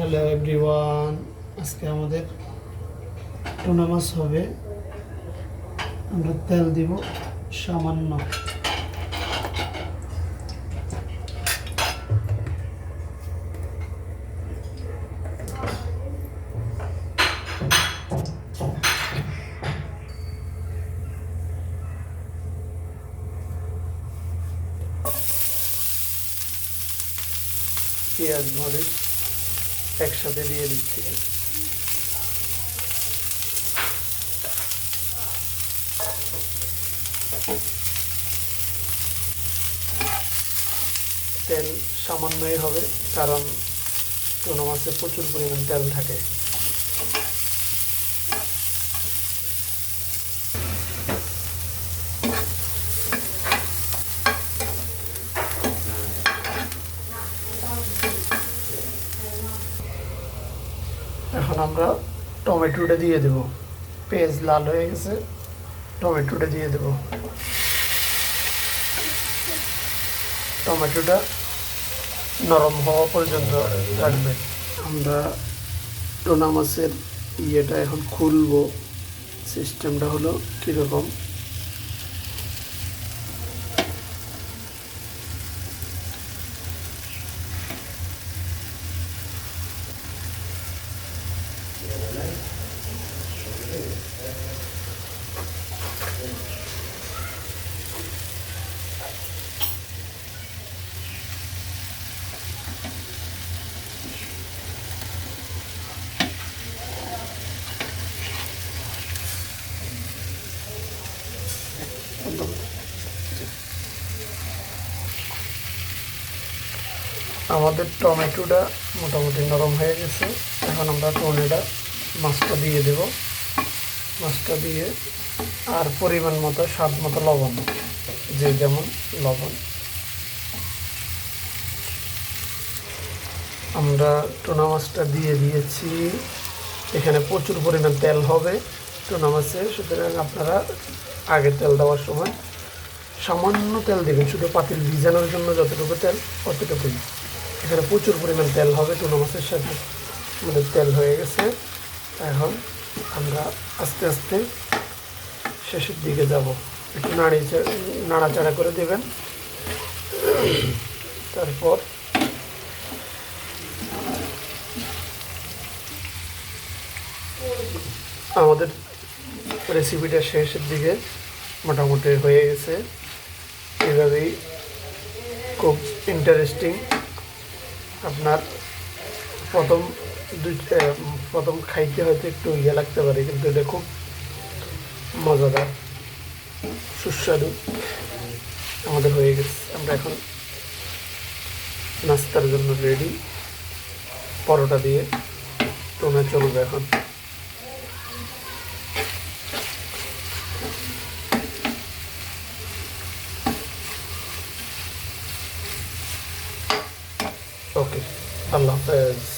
Hello everyone আজকে আমাদের tuna মাছ হবে। আমরা তেল দিব সামান্য। পেঁয়াজ মরিচ। একসাথে দিয়ে দিচ্ছি। তেল সামান্যই হবে কারণ কোনো মাছে প্রচুর পরিমাণ তেল থাকে। এখন আমরা টমেটোটা দিয়ে দেব। পেঁয়াজ লাল হয়ে গেছে, টমেটোটা দিয়ে দেব। টমেটোটা নরম হওয়া পর্যন্ত রাখবে। আমরা টোনা মাছের ইয়েটা এখন খুলবো। সিস্টেমটা হলো কীরকম? আমাদের টমেটোটা মোটামুটি নরম হয়ে গেছে। এখন আমরা টমেটোটা মাছটা দিয়ে দেব। মাছটা দিয়ে আর পরিমাণ মতো, স্বাদ মতো লবণ, যে যেমন লবণ। আমরা টোনা মাছটা দিয়ে দিয়েছি। এখানে প্রচুর পরিমাণ তেল হবে টোনা মাছে। সুতরাং আপনারা আগে তেল দেওয়ার সময় সামান্য তেল দেবেন। শুধু পাতিল ভিজানোর জন্য যতটুকু তেল, অতটুকুই। এখানে প্রচুর পরিমাণ তেল হবে টুনা মাছের সাথে আমাদের তেল হয়ে গেছে। এখন আমরা আস্তে আস্তে শেষের দিকে যাব। একটু নাড়ি নাড়াচাড়া করে দেবেন। তারপর আমাদের রেসিপিটা শেষের দিকে মোটামুটি হয়ে গেছে। এভাবেই খুব ইন্টারেস্টিং আপনার প্রথম দুই প্রথম খাইতে হয়তো একটু ইয়ে লাগতে পারে, কিন্তু এটা খুব মজাদার, সুস্বাদু আমাদের হয়ে গেছে। আমরা এখন নাস্তার জন্য রেডি পরোটা দিয়ে টোনা চলবে এখন। আল্লাহ হাফেজ